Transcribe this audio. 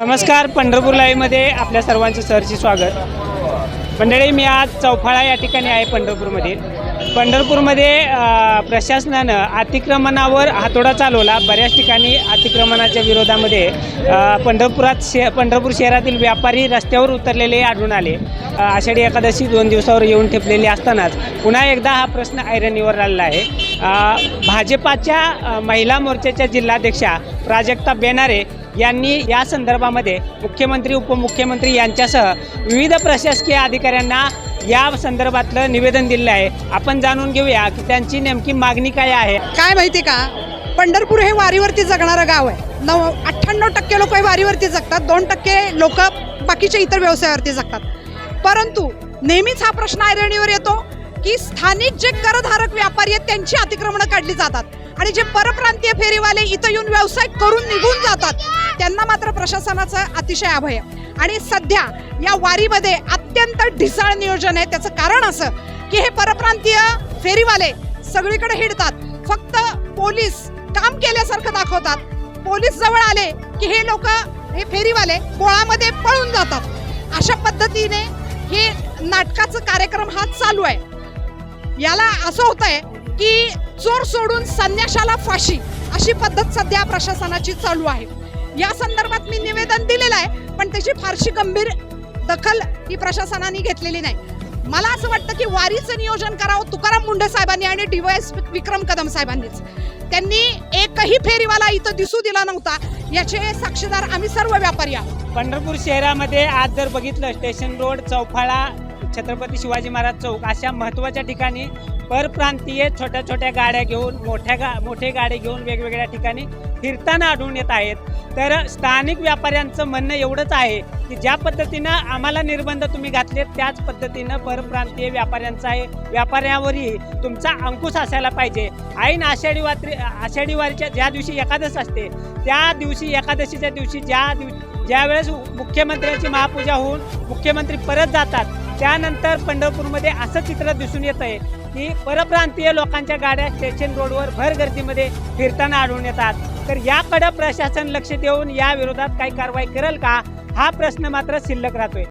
नमस्कार पंढरपूर लाईव्हमध्ये आपल्या सर्वांचं सरचे स्वागत. मंडळी मी आज चौफाळा या ठिकाणी आहे पंढरपूरमध्ये. पंढरपूरमध्ये प्रशासनानं अतिक्रमणावर हातोडा चालवला. बऱ्याच ठिकाणी अतिक्रमणाच्या विरोधामध्ये पंढरपुरात शे पंढरपूर शहरातील व्यापारी रस्त्यावर उतरलेले आढळून आले. आषाढी एकादशी दोन दिवसावर येऊन ठेपलेली असतानाच पुन्हा एकदा हा प्रश्न ऐरणीवर आलेला आहे. भाजपाच्या महिला मोर्चाच्या जिल्हाध्यक्षा प्राजक्ता बेनारे यांनी या संदर्भामध्ये मुख्यमंत्री उपमुख्यमंत्री यांच्यासह विविध प्रशासकीय अधिकाऱ्यांना या संदर्भातलं निवेदन दिलेलं आहे. आपण जाणून घेऊया की त्यांची नेमकी मागणी काय आहे. काय माहिती का? पंढरपूर हे वारीवरती जगणारं गाव आहे. नऊ अठ्ठ्याण्णव टक्के लोक हे वारीवरती जगतात. दोन टक्के लोक बाकीच्या इतर व्यवसायावरती जगतात. परंतु नेहमीच हा प्रश्न ऐरणीवर येतो की स्थानिक जे करधारक व्यापारी आहेत त्यांची अतिक्रमणं काढली जातात. आणि जे परप्रांतीय फेरीवाले इथं येऊन व्यवसाय करून निघून जातात त्यांना मात्र प्रशासनाचं अतिशय अभय. आणि सध्या या वारीमध्ये अत्यंत ढिसाळ नियोजन आहे. त्याचं कारण असं की हे परप्रांतीय फेरीवाले सगळीकडे हिडतात. फक्त पोलीस काम केल्यासारखं दाखवतात. पोलीस जवळ आले की हे लोक हे फेरीवाले पोळामध्ये पळून जातात. अशा पद्धतीने हे नाटकाचा कार्यक्रम हा चालू आहे. याला असं होत आहे की चोर सोडून संन्याशाला फाशी अशी पद्धत सध्या प्रशासनाची चालू आहे. या संदर्भात मी निवेदन दिलेलं आहे पण त्याची फारशी गंभीर दखल ही प्रशासनाने घेतलेली नाही. मला असं वाटतं की वारीचं नियोजन करावं तुकाराम मुंडे साहेबांनी आणि डीवायस विक्रम कदम साहेबांनीच. त्यांनी एकही फेरीवाला इथं दिसू दिला नव्हता याचे साक्षीदार आम्ही सर्व व्यापारी आहोत. पंढरपूर शहरामध्ये आज जर बघितलं स्टेशन रोड चौफाळा छत्रपती शिवाजी महाराज चौक अशा महत्त्वाच्या ठिकाणी परप्रांतीय छोट्या छोट्या गाड्या घेऊन मोठ्या गा मोठे गाड्या घेऊन वेगवेगळ्या ठिकाणी फिरताना आढळून येत आहेत. तर स्थानिक व्यापाऱ्यांचं म्हणणं एवढंच आहे की ज्या पद्धतीनं आम्हाला निर्बंध तुम्ही घातले त्याच पद्धतीनं परप्रांतीय व्यापाऱ्यांचा आहे. व्यापाऱ्यावरही तुमचा अंकुश असायला पाहिजे. ऐन आषाढी वात्री आषाढी वारीच्या ज्या दिवशी एकादश असते त्या दिवशी एकादशीच्या दिवशी ज्या दिव ज्यावेळेस मुख्यमंत्र्यांची महापूजा होऊन मुख्यमंत्री परत जातात त्यानंतर पंढरपूरमध्ये असं चित्र दिसून येत आहे की परप्रांतीय लोकांच्या गाड्या स्टेशन रोडवर भर गर्दीमध्ये फिरताना आढळून येतात. तर याकडं प्रशासन लक्ष देऊन या विरोधात काही कारवाई करेल का? हा प्रश्न मात्र शिल्लक राहतोय.